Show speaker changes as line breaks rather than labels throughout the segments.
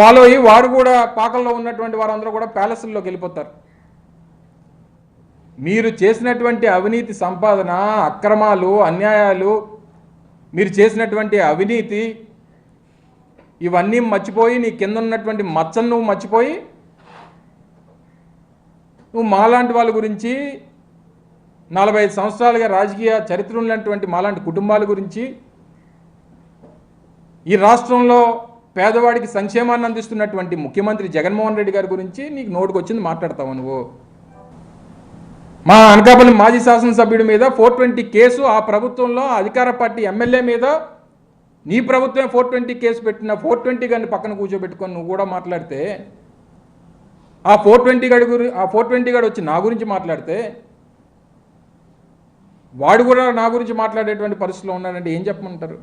Follow అయ్యి వారు కూడా పాకల్లో ఉన్నటువంటి వారందరూ కూడా ప్యాలెస్ల్లోకి వెళ్ళిపోతారు. మీరు చేసినటువంటి అవినీతి సంపాదన అక్రమాలు అన్యాయాలు మీరు చేసినటువంటి అవినీతి ఇవన్నీ మర్చిపోయి నీ కింద ఉన్నటువంటి మచ్చను నువ్వు మర్చిపోయి నువ్వు మాలాంటి వాళ్ళ గురించి నలభై ఐదు సంవత్సరాలుగా రాజకీయ చరిత్ర ఉన్నటువంటి మాలాంటి కుటుంబాల గురించి ఈ రాష్ట్రంలో పేదవాడికి సంక్షేమాన్ని అందిస్తున్నటువంటి ముఖ్యమంత్రి జగన్మోహన్ రెడ్డి గారి గురించి నీకు నోటుకు వచ్చింది మాట్లాడతావు నువ్వు? మా అనకాపల్లి మాజీ శాసనసభ్యుడి మీద ఫోర్ ట్వంటీ కేసు ఆ ప్రభుత్వంలో అధికార పార్టీ ఎమ్మెల్యే మీద నీ ప్రభుత్వమే ఫోర్ ట్వంటీ కేసు పెట్టిన ఫోర్ ట్వంటీ గారిని పక్కన కూర్చోబెట్టుకొని నువ్వు కూడా మాట్లాడితే ఆ ఫోర్ ట్వంటీ గడి గురి ఆ ఫోర్ ట్వంటీ గడు వచ్చి నా గురించి మాట్లాడితే వాడు కూడా నా గురించి మాట్లాడేటువంటి పరిస్థితిలో ఉన్నాడంటే ఏం చెప్పమంటారు?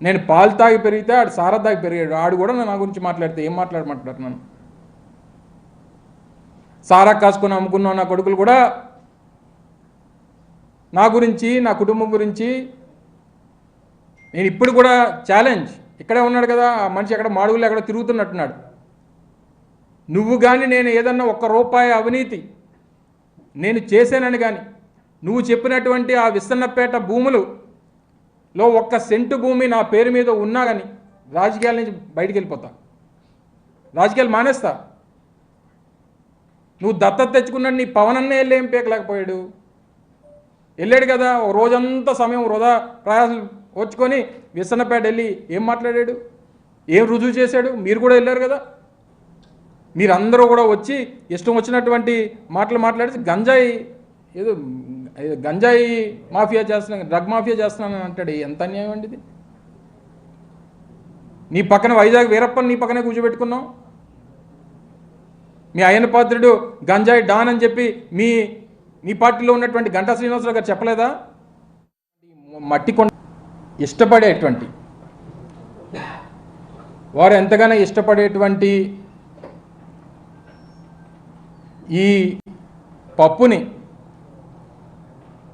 నేను పాలు తాగి పెరిగితే ఆడు సారా తాగి పెరిగాడు. ఆడు కూడా నా గురించి మాట్లాడితే ఏం మాట్లాడమంటారు నన్ను? సారా కాసుకొని అమ్ముకున్న నా కొడుకులు కూడా నా గురించి నా కుటుంబం గురించి నేను ఇప్పుడు కూడా ఛాలెంజ్ ఇక్కడే ఉన్నాడు కదా ఆ మనిషి ఎక్కడ మాడుగులు ఎక్కడ తిరుగుతున్నట్టున్నాడు. నువ్వు కానీ నేను ఏదన్నా ఒక్క రూపాయి అవినీతి నేను చేశానని కానీ నువ్వు చెప్పినటువంటి ఆ విస్తన్నపేట భూములు లో ఒక్క సెంటు భూమి నా పేరు మీద ఉన్నా కానీ రాజకీయాల నుంచి బయటికి వెళ్ళిపోతా. రాజకీయాలు మానేస్తా. నువ్వు దత్తత తెచ్చుకున్నాడు నీ పవన్ అన్న వెళ్ళి ఏం పీకలేకపోయాడు? వెళ్ళాడు కదా ఓ రోజంతా సమయం వృధా ప్రయాసం వచ్చుకొని విసన్నపేట వెళ్ళి ఏం మాట్లాడాడు? ఏం రుజువు చేశాడు? మీరు కూడా వెళ్ళారు కదా. మీరందరూ కూడా వచ్చి ఇష్టం వచ్చినటువంటి మాటలు మాట్లాడి గంజాయి ఏదో ఏదో గంజాయి మాఫియా చేస్తున్నా డ్రగ్ మాఫియా చేస్తున్నానని అంటాడు. ఎంత అన్యాయం అండి ఇది? నీ పక్కన వైజాగ్ వీరప్పని నీ పక్కనే కూర్చోబెట్టుకున్నావు? మీ అయ్యన పాత్రుడు గంజాయి డాన్ అని చెప్పి మీ మీ పార్టీలో ఉన్నటువంటి గంటా శ్రీనివాసరావు గారు చెప్పలేదా? మట్టి కొండ ఇష్టపడేటువంటి వారు ఎంతగానో ఇష్టపడేటువంటి ఈ పప్పుని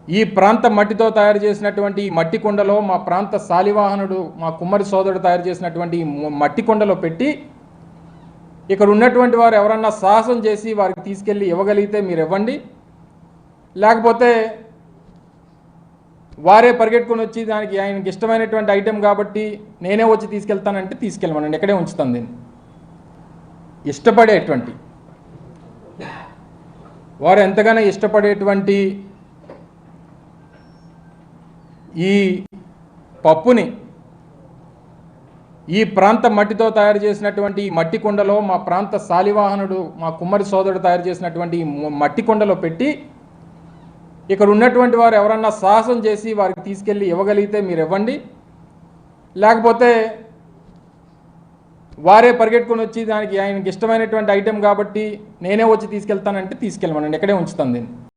ఈ ప్రాంత మట్టితో తయారు చేసినటువంటి ఈ మట్టి కుండలో మా ప్రాంత శాలివాహనుడు మా కుమ్మరి సోదరుడు తయారు చేసినటువంటి ఈ మట్టి కుండలో పెట్టి ఇక్కడ ఉన్నటువంటి వారు ఎవరన్నా సాహసం చేసి వారికి తీసుకెళ్ళి ఇవ్వగలిగితే మీరు ఇవ్వండి. లేకపోతే వారే పరిగెట్టుకొని వచ్చి దానికి ఆయనకి ఇష్టమైనటువంటి ఐటెం కాబట్టి నేనే వచ్చి తీసుకెళ్తానంటే తీసుకెళ్ళమనండి ఎక్కడే ఉంచుతాను దీన్ని. ఇష్టపడేటువంటి వారు ఎంతగానో ఇష్టపడేటువంటి ఈ పప్పుని ఈ ప్రాంత మట్టితో తయారు చేసినటువంటి ఈ మట్టి కుండలో మా ప్రాంత శాలివాహనుడు మా కుమ్మరి సోదరుడు తయారు చేసినటువంటి ఈ మట్టి కుండలో పెట్టి ఇక్కడ ఉన్నటువంటి వారు ఎవరన్నా సాహసం చేసి వారికి తీసుకెళ్ళి ఇవ్వగలిగితే మీరు ఇవ్వండి. లేకపోతే వారే పరిగెట్టుకొని వచ్చి దానికి ఆయనకి ఇష్టమైనటువంటి ఐటెం కాబట్టి నేనే వచ్చి తీసుకెళ్తానంటే తీసుకెళ్ళమనండి ఇక్కడే ఉంచుతాను దీన్ని.